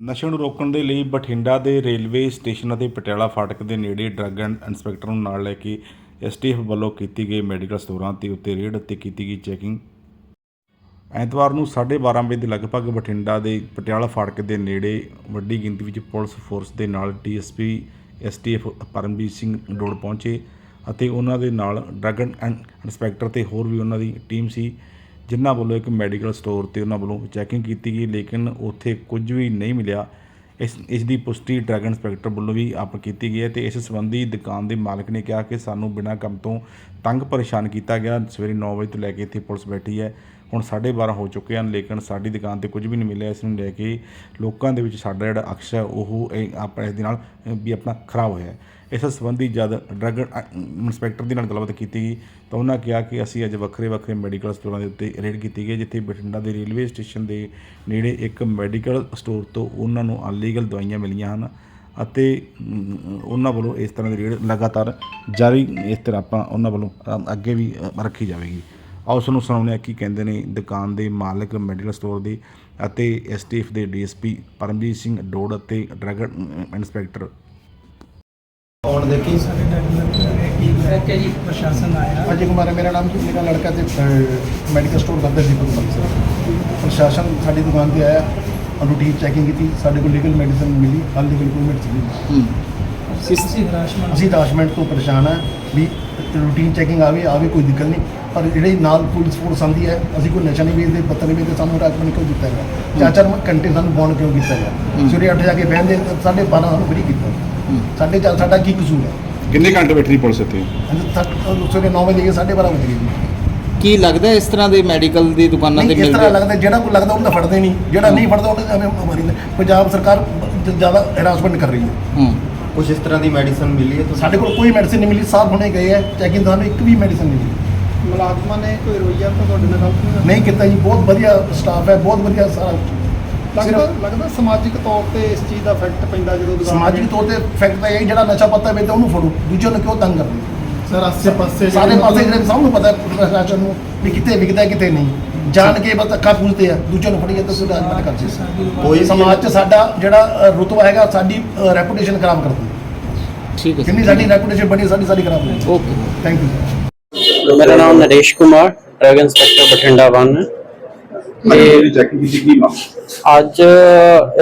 ਨਸ਼ੇ ਨੂੰ ਰੋਕਣ ਦੇ ਲਈ ਬਠਿੰਡਾ ਦੇ ਰੇਲਵੇ ਸਟੇਸ਼ਨ ਅਤੇ ਪਟਿਆਲਾ ਫਾਟਕ ਦੇ ਨੇੜੇ ਡਰੱਗ ਐਂਡ ਇੰਸਪੈਕਟਰ ਨੂੰ ਨਾਲ ਲੈ ਕੇ ਐਸਟੀਐਫ ਵੱਲੋਂ ਕੀਤੀ ਗਈ ਮੈਡੀਕਲ ਸਟੋਰਾਂ ਤੇ ਉੱਤੇ ਰੇਡ ਅਤੇ ਕੀਤੀ ਗਈ ਚੈਕਿੰਗ। ਐਤਵਾਰ ਨੂੰ 12:30 ਵਜੇ ਦੇ ਲਗਭਗ ਬਠਿੰਡਾ ਦੇ ਪਟਿਆਲਾ ਫਾਟਕ ਦੇ ਨੇੜੇ ਵੱਡੀ ਗਿਣਤੀ ਵਿੱਚ ਪੁਲਿਸ ਫੋਰਸ ਦੇ ਨਾਲ ਡੀਐਸਪੀ, ਐਸਟੀਐਫ ਪਰਮਜੀਤ ਸਿੰਘ ਡੋੜ ਪਹੁੰਚੇ ਅਤੇ ਉਹਨਾਂ ਦੇ ਨਾਲ ਡਰੱਗ ਐਂਡ ਇੰਸਪੈਕਟਰ ਤੇ ਹੋਰ ਵੀ ਉਹਨਾਂ ਦੀ ਟੀਮ ਸੀ। ਜਿਨ੍ਹਾਂ ਵੱਲੋਂ ਇੱਕ ਮੈਡੀਕਲ ਸਟੋਰ ਤੇ ਉਹਨਾਂ ਵੱਲੋਂ ਚੈਕਿੰਗ ਕੀਤੀ ਗਈ, ਲੇਕਿਨ ਉੱਥੇ ਕੁਝ ਵੀ ਨਹੀਂ ਮਿਲਿਆ। ਇਸ ਇਸ ਦੀ ਪੁਸ਼ਟੀ ਡਰੱਗ ਇੰਸਪੈਕਟਰ ਵੱਲੋਂ ਵੀ ਆਪ ਕੀਤੀ ਗਈ ਹੈ ਤੇ ਇਸ ਸੰਬੰਧੀ ਦੁਕਾਨ ਦੇ ਮਾਲਕ ਨੇ ਕਿਹਾ ਕਿ ਸਾਨੂੰ ਬਿਨਾਂ ਕੰਮ ਤੋਂ ਤੰਗ ਪਰੇਸ਼ਾਨ ਕੀਤਾ ਗਿਆ। ਸਵੇਰੇ 9 ਵਜੇ ਤੋਂ ਲੈ ਕੇ ਇੱਥੇ ਪੁਲਿਸ ਬੈਠੀ ਹੈ। ਹੁਣ 12:30 ਹੋ ਚੁੱਕੇ ਹਨ, ਲੇਕਿਨ ਸਾਡੀ ਦੁਕਾਨ ਤੇ ਕੁਝ ਵੀ ਨਹੀਂ ਮਿਲਿਆ, ਇਸ ਨੂੰ ਲੈ ਕੇ ਲੋਕਾਂ ਦੇ ਵਿੱਚ ਸਾਡਾ ਜਿਹੜਾ ਅਕਸ਼ ਹੈ, ਉਹ ਇਹ ਆਪਣੇ ਇਸ ਦੇ ਨਾਲ ਵੀ ਆਪਣਾ ਖਰਾਬ ਹੋਇਆ ਹੈ। ਇਸ ਸੰਬੰਧੀ ਜਦ ਡਰੱਗ ਇੰਸਪੈਕਟਰ ਦੇ ਨਾਲ ਗੱਲਬਾਤ ਕੀਤੀ ਗਈ, ਤਾਂ ਉਹਨਾਂ ਕਿਹਾ ਕਿ ਅਸੀਂ ਅੱਜ ਵੱਖਰੇ ਵੱਖਰੇ ਮੈਡੀਕਲ ਸਟੋਰਾਂ ਦੇ ਉੱਤੇ ਰੇਡ ਕੀਤੀ ਗਈ ਜਿੱਥੇ ਬਠਿੰਡਾ ਦੇ ਰੇਲਵੇ ਸਟੇਸ਼ਨ ਦੇ ਨੇੜੇ ਇੱਕ ਮੈਡੀਕਲ ਸਟੋਰ ਤੋਂ ਉਹਨਾਂ ਨੂੰ ਅਨਲੀਗਲ ਦਵਾਈਆਂ ਮਿਲੀਆਂ ਹਨ ਅਤੇ ਉਹਨਾਂ ਵੱਲੋਂ ਇਸ ਤਰ੍ਹਾਂ ਦੀ ਰੇਡ ਲਗਾਤਾਰ ਜਾਰੀ, ਇਸ ਤਰ੍ਹਾਂ ਆਪਾਂ ਉਹਨਾਂ ਵੱਲੋਂ ਅੱਗੇ ਵੀ ਰੱਖੀ ਜਾਵੇਗੀ। ਆਓ ਤੁਹਾਨੂੰ ਸੁਣਾਉਂਦੇ ਹਾਂ ਕੀ ਕਹਿੰਦੇ ਨੇ ਦੁਕਾਨ ਦੇ ਮਾਲਕ ਮੈਡੀਕਲ ਸਟੋਰ ਦੇ ਅਤੇ ਐਸਟੀਐਫ ਦੇ ਡੀਐਸਪੀ ਪਰਮਜੀਤ ਸਿੰਘ ਡੋੜ ਅਤੇ ਡਰੱਗ ਇੰਸਪੈਕਟਰ ਔਨ ਦੇਖੀ? ਓਕੇ ਜੀ ਪ੍ਰਸ਼ਾਸਨ ਆਇਆ। ਅਜੇ ਕੁਮਾਰ ਹੈ ਮੇਰਾ ਨਾਮ ਜੀ ਮੇਰਾ ਲੜਕਾ ਤੇ ਮੈਡੀਕਲ ਸਟੋਰ ਕਰਦਾ ਦੀਪਕ ਬੰਸਲ ਪ੍ਰਸ਼ਾਸਨ ਸਾਡੀ ਦੁਕਾਨ ਤੇ ਆਇਆ ਰੂਟੀਨ ਚੈਕਿੰਗ ਕੀਤੀ ਸਾਡੇ ਕੋਲ ਲੀਗਲ ਮੈਡੀਸਨ ਮਿਲੀ ਅਸੀਂ ਹਰਾਸਮੈਂਟ ਤੋਂ ਪਰੇਸ਼ਾਨ ਹੈ ਵੀ ਰੂਟੀਨ ਚੈਕਿੰਗ ਆਵੇ ਆਵੇ ਕੋਈ ਦਿੱਕਤ ਨਹੀਂ। ਪਰ ਜਿਹੜੇ ਨਾਲ ਪੁਲਿਸ ਫੋਰਸ ਆਉਂਦੀ ਹੈ ਅਸੀਂ ਕੋਈ ਨਸ਼ਾ ਨਹੀਂ ਵੇਚਦੇ ਪੱਤਰ ਨਹੀਂ ਵੇਚਦੇ ਸਾਨੂੰ ਹਰਾਸਮੈਂਟ ਕਿਉਂ ਕੀਤਾ ਗਿਆ ਚਾਰ ਚਾਰ ਘੰਟੇ ਸਾਨੂੰ ਬੌਂਡ ਕਿਉਂ ਕੀਤਾ ਗਿਆ? ਸਵੇਰੇ 8 ਜਾ ਕੇ ਬਹਿੰਦੇ ਸਾਢੇ 12 ਸਾਨੂੰ ਫਰੀ ਕੀਤਾ। ਸਾਡੇ ਚਾਰ ਸਾਡਾ ਕੀ ਕਸੂਰ ਹੈ? ਕਿੰਨੇ ਘੰਟੇ ਬੈਠੀ ਪੁਲਿਸ ਇੱਥੇ? ਸਵੇਰੇ 9 ਵਜੇ ਗਏ 12:30 ਵਜੇ ਕੀ ਲੱਗਦਾ ਇਸ ਤਰ੍ਹਾਂ ਦੇ ਮੈਡੀਕਲ ਦੀ ਦੁਕਾਨਾਂ ਤੇ ਨਹੀਂ ਇਸ ਤਰ੍ਹਾਂ ਮਿਲਦੇ ਲੱਗਦਾ ਜਿਹੜਾ ਕੋਈ ਲੱਗਦਾ ਉਹਨੂੰ ਤਾਂ ਫੜਦੇ ਨਹੀਂ। ਜਿਹੜਾ ਨਹੀਂ ਫੜਦਾ ਉਹਨੂੰ ਐਵੇਂ ਮਾਰੀ। ਪੰਜਾਬ ਸਰਕਾਰ ਜ਼ਿਆਦਾ ਹਰਾਸਮੈਂਟ ਕਰ ਰਹੀ ਹੈ। ਹੂੰ। ਕੁਝ ਇਸ ਤਰ੍ਹਾਂ ਦੀ ਮੈਡੀਸਨ ਮਿਲੀ ਹੈ ਤੁਹਾਨੂੰ? ਸਾਡੇ ਕੋਲ ਕੋਈ ਮੈਡੀਸਿਨ ਨਹੀਂ ਮਿਲੀ ਸਾਲ ਹੁਣੇ ਗਏ ਹੈ ਚੈਕਿੰਗ ਤੁਹਾਨੂੰ ਇੱਕ ਵੀ ਮੈਡੀਸਿਨ ਨਹੀਂ ਮਿਲੀ। ਮੁਲਾਜ਼ਮਾਂ ਨੇ ਕੋਈ ਰੋਈਆ ਤਾਂ ਤੁਹਾਡੇ ਨਾਲ ਗਲਤ ਨਹੀਂ ਕੀਤਾ ਜੀ ਬਹੁਤ ਵਧੀਆ ਸਟਾਫ ਹੈ ਬਹੁਤ ਵਧੀਆ ਸਾਰਾ। ਲੱਗਦਾ ਸਿਰਫ ਲੱਗਦਾ ਸਮਾਜਿਕ ਤੌਰ ਤੇ ਇਸ ਚੀਜ਼ ਦਾ ਇਫੈਕਟ ਪੈਂਦਾ ਜਦੋਂ ਦੁਕਾਨ ਸਮਾਜਿਕ ਤੌਰ ਤੇ ਫੈਕਟ ਤਾਂ ਇਹ ਹੈ, ਜਿਹੜਾ ਨਸ਼ਾ ਪੱਤਾ ਵੇਚਦਾ ਉਹਨੂੰ ਫੜੋ ਦੂਜਿਆਂ ਨੂੰ ਕਿਉਂ ਤੰਗ ਕਰਦੇ? ਸਰ ਆਸੇ ਪਾਸੇ ਸਾਰੇ ਪਾਸੇ ਜਿਹੜੇ ਸਭ ਨੂੰ ਪਤਾ ਹੈ ਪ੍ਰਸ਼ਾਸਨ ਨੂੰ ਵੀ ਕਿੱਥੇ ਵਿਕਦਾ ਹੈ, ਕਿੱਥੇ ਨਹੀਂ। ਜਾਣ ਕੇ ਬਸ ਅੱਖਾਂ ਪੂਜਦੇ ਆ ਦੂਜਿਆਂ ਨੂੰ ਫੜੀਏ ਤਾਂ ਕੋਈ ਰਾਜਮਤ ਕਰਦੇ ਸਾਡੀ ਕੋਈ ਸਮਾਜ 'ਚ ਸਾਡਾ ਜਿਹੜਾ ਅ, ਰੁਤਬਾ ਹੈਗਾ ਸਾਡੀ ਰੈਪੂਟੇਸ਼ਨ ਖਰਾਬ ਕਰਦੀ ਹੈ ਠੀਕ ਹੈ ਜਿੰਨੀ ਸਾਡੀ ਰੈਪੂਟੇਸ਼ਨ ਬਣੀ ਸਾਡੀ ਸਾਡੀ ਖਰਾਬ ਹੋਈ ਓਕੇ। ਥੈਂਕ ਯੂ ਮੇਰਾ ਨਾਮ ਨਰੇਸ਼ ਕੁਮਾਰ ਡਰਗ ਇੰਸਪੈਕਟਰ ਬਠਿੰਡਾ 1 ਤੇ ਅੱਜ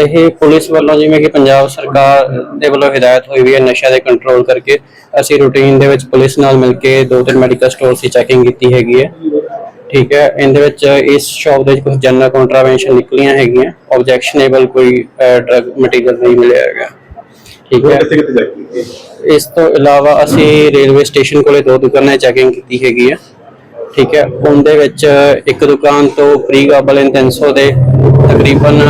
ਇਹ ਪੁਲਿਸ ਵੱਲੋਂ ਜਿਵੇਂ ਕਿ ਪੰਜਾਬ ਸਰਕਾਰ ਦੇ ਵੱਲੋਂ ਹਦਾਇਤ ਹੋਈ ਵੀ ਹੈ ਨਸ਼ਾ ਦੇ ਕੰਟਰੋਲ ਕਰਕੇ ਅਸੀਂ ਰੂਟੀਨ ਦੇ ਵਿੱਚ ਪੁਲਿਸ ਨਾਲ ਮਿਲ ਕੇ ਦੋ ਤਿੰਨ ਮੈਡੀਕਲ ਸਟੋਰਸ ਦੀ ਚੈਕਿੰਗ ਕੀਤੀ ਹੈਗੀ ਹੈ। ਠੀਕ ਹੈ ਇਹਦੇ ਵਿੱਚ ਇਸ ਸ਼ਾਪ ਦੇ ਵਿੱਚ ਕੁਝ ਜਨਰਲ ਕੰਟਰਾਵੈਂਸ਼ਨ ਨਿਕਲੀਆਂ ਹੈਗੀਆਂ ਆਬਜੈਕਸ਼ਨੇਬਲ ਕੋਈ ਡਰਗ ਮਟੀਰੀਅਲ ਨਹੀਂ ਮਿਲਿਆ ਹੈਗਾ। ਠੀਕ ਹੈ। ਇਸ ਤੋਂ ਇਲਾਵਾ ਅਸੀਂ ਰੇਲਵੇ ਸਟੇਸ਼ਨ ਕੋਲੇ ਦੋ ਦੁਕਾਨਾਂ ਚੈਕਿੰਗ ਕੀਤੀ ਹੈਗੀ ਹੈ ਠੀਕ ਹੈ। ਉਹਦੇ ਵਿੱਚ ਇੱਕ ਦੁਕਾਨ ਤੋਂ ਪ੍ਰੀ ਗਾਬਲਿਨ 300 ਦੇ ਤਕਰੀਬਨ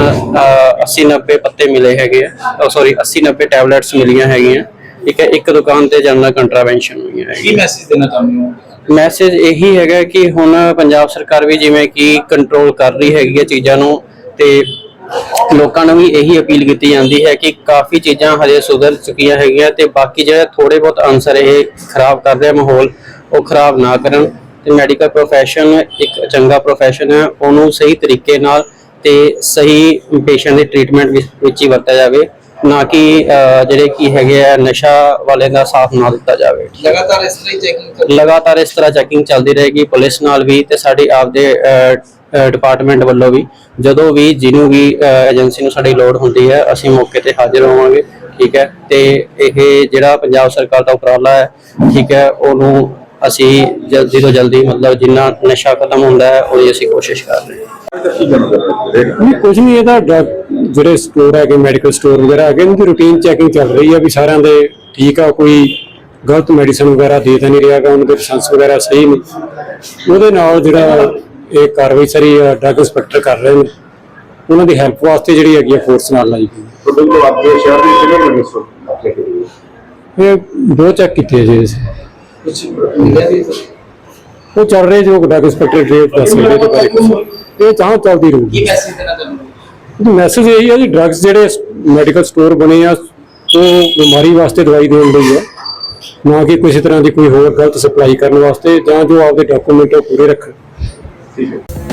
80 90 ਪੱਤੇ ਮਿਲੇ ਹੈਗੇ ਆ। ਸੌਰੀ 80 90 ਟੈਬਲੇਟਸ ਮਿਲੀਆਂ ਹੈਗੀਆਂ। ਠੀਕ ਹੈ। ਇੱਕ ਦੁਕਾਨ ਤੇ ਜਨਰਲ ਕੰਟਰਾਵੈਂਸ਼ਨ ਹੋਈਆਂ ਹੈਗੀਆਂ। ਕੀ ਮੈਸੇਜ ਦੇਣਾ ਚਾਹੁੰਦੇ ਹੋ? ਮੈਸੇਜ ਇਹੀ ਹੈਗਾ ਕਿ ਹੁਣ ਪੰਜਾਬ ਸਰਕਾਰ ਵੀ ਜਿਵੇਂ ਕਿ ਕੰਟਰੋਲ ਕਰ ਰਹੀ ਹੈਗੀ ਹੈ ਚੀਜ਼ਾਂ ਨੂੰ ਤੇ ਲੋਕਾਂ ਨੂੰ ਵੀ ਇਹੀ ਅਪੀਲ ਕੀਤੀ ਜਾਂਦੀ ਹੈ ਕਿ ਕਾਫੀ ਚੀਜ਼ਾਂ ਹਜੇ ਸੁਧਰ ਚੁੱਕੀਆਂ ਹੈਗੀਆਂ ਤੇ ਬਾਕੀ ਜਿਹੜੇ ਥੋੜੇ ਬਹੁਤ ਅਨਸਰ ਇਹ ਖਰਾਬ ਕਰ ਰਿਹਾ ਮਾਹੌਲ ਉਹ ਖਰਾਬ ਨਾ ਕਰਨ ਤੇ ਮੈਡੀਕਲ ਪ੍ਰੋਫੈਸ਼ਨ ਇੱਕ ਚੰਗਾ ਪ੍ਰੋਫੈਸ਼ਨ ਹੈ ਉਹਨੂੰ ਸਹੀ ਤਰੀਕੇ ਨਾਲ ਤੇ ਸਹੀ ਪੇਸ਼ੈਂਟ ਦੀ ਟ੍ਰੀਟਮੈਂਟ ਵਿੱਚ ਹੀ ਵਰਤਿਆ ਜਾਵੇ ਨਾ ਕਿ ਜਿਹੜੇ ਕੀ ਹੈਗੇ ਆ ਨਸ਼ਾ ਵਾਲੇ ਦਾ ਸਾਥ ਨਾ ਦਿੱਤਾ ਜਾਵੇ। ਲਗਾਤਾਰ ਇਸ ਤਰ੍ਹਾਂ ਚੈਕਿੰਗ ਲਗਾਤਾਰ ਇਸ ਤਰ੍ਹਾਂ ਚੈਕਿੰਗ ਚੱਲਦੀ ਰਹੇਗੀ ਪੁਲਿਸ ਨਾਲ ਵੀ ਤੇ ਸਾਡੀ ਆਪਦੇ ਡਿਪਾਰਟਮੈਂਟ ਵੱਲੋਂ ਵੀ, ਜਦੋਂ ਵੀ ਜਿਹਨੂੰ ਵੀ ਏਜੰਸੀ ਨੂੰ ਸਾਡੀ ਲੋੜ ਹੁੰਦੀ ਹੈ, ਅਸੀਂ ਮੌਕੇ ਤੇ ਹਾਜ਼ਰ ਹੋਵਾਂਗੇ, ਠੀਕ ਹੈ? ਤੇ ਇਹ ਜਿਹੜਾ ਪੰਜਾਬ ਸਰਕਾਰ ਦਾ ਉਪਰਾਲਾ ਹੈ, ਠੀਕ ਹੈ, ਉਹਨੂੰ ਅਸੀਂ ਜਲਦੀ ਤੋਂ ਜਲਦੀ ਮਤਲਬ ਜਿੰਨਾ ਨਸ਼ਾ ਖਤਮ ਹੁੰਦਾ ਹੈ, ਉਹਦੀ ਅਸੀਂ ਕੋਸ਼ਿਸ਼ ਕਰ ਰਹੇ ਹਾਂ। ਨਹੀਂ ਕੁਝ ਨਹੀਂ, ਇਹਦਾ ਡਰਗ ਜਿਹੜੇ ਸਟੋਰ ਹੈਗੇ ਮੈਡੀਕਲ ਸਟੋਰ ਵਗੈਰਾ ਹੈਗੇ ਇਹਨਾਂ ਦੀ ਰੂਟੀਨ ਚੈਕਿੰਗ ਚੱਲ ਰਹੀ ਹੈ ਵੀ ਸਾਰਿਆਂ ਦੇ ਠੀਕ ਆ, ਕੋਈ ਗਲਤ ਮੈਡੀਸਨ ਵਗੈਰਾ ਦੇ ਤਾਂ ਨਹੀਂ ਰਿਹਾ ਉਹਨਾਂ ਦੇ ਲਾਇਸੈਂਸ ਵਗੈਰਾ ਸਹੀ ਨੇ ਉਹਦੇ ਨਾਲ ਜਿਹੜਾ ਇਹ ਕਾਰਵਾਈ ਸਾਰੀ ਡਰਗ ਇੰਸਪੈਕਟਰ ਕਰ ਰਹੇ ਨੇ। ਉਹਨਾਂ ਦੀ ਹੈਲਪ ਵਾਸਤੇ ਜਿਹੜੀ ਹੈਗੀ ਫੋਰਸ ਨਾਲ ਲਾਈ ਗਈ। ਇਹ ਦੋ ਚੈੱਕ ਕੀਤੇ ਜੀ ਕੁਝ ਮਿਲਿਆ ਸੀ ਉਹ ਚੱਲ ਰਹੇ ਜੋ ਡਰਗ ਇੰਸਪੈਕਟਰ ਡੇਟ ਦੱਸ ਰਹੇ ਦੇ ਬਾਰੇ। ਇਹ ਚਾਹ ਚੱਲਦੀ ਰਹੂਗੀ। ਕੀ ਮੈਸੇਜ ਦੇਣਾ ਹੋ? ਮੈਸੇਜ ਇਹ ਹੈ ਜੀ ਡਰੱਗਸ ਜਿਹੜੇ ਮੈਡੀਕਲ ਸਟੋਰ ਬਣੇ ਆ ਉਹ ਬਿਮਾਰੀ ਵਾਸਤੇ ਦਵਾਈ ਦੇਣ ਲਈ ਹੈ ਨਾ ਕਿ ਕਿਸੇ ਤਰ੍ਹਾਂ ਦੀ ਕੋਈ ਹੋਰ ਗਲਤ ਸਪਲਾਈ ਕਰਨ ਵਾਸਤੇ ਜਾਂ ਜੋ ਆਪਦੇ ਡਾਕੂਮੈਂਟ ਪੂਰੇ ਰੱਖਣ। ਠੀਕ ਹੈ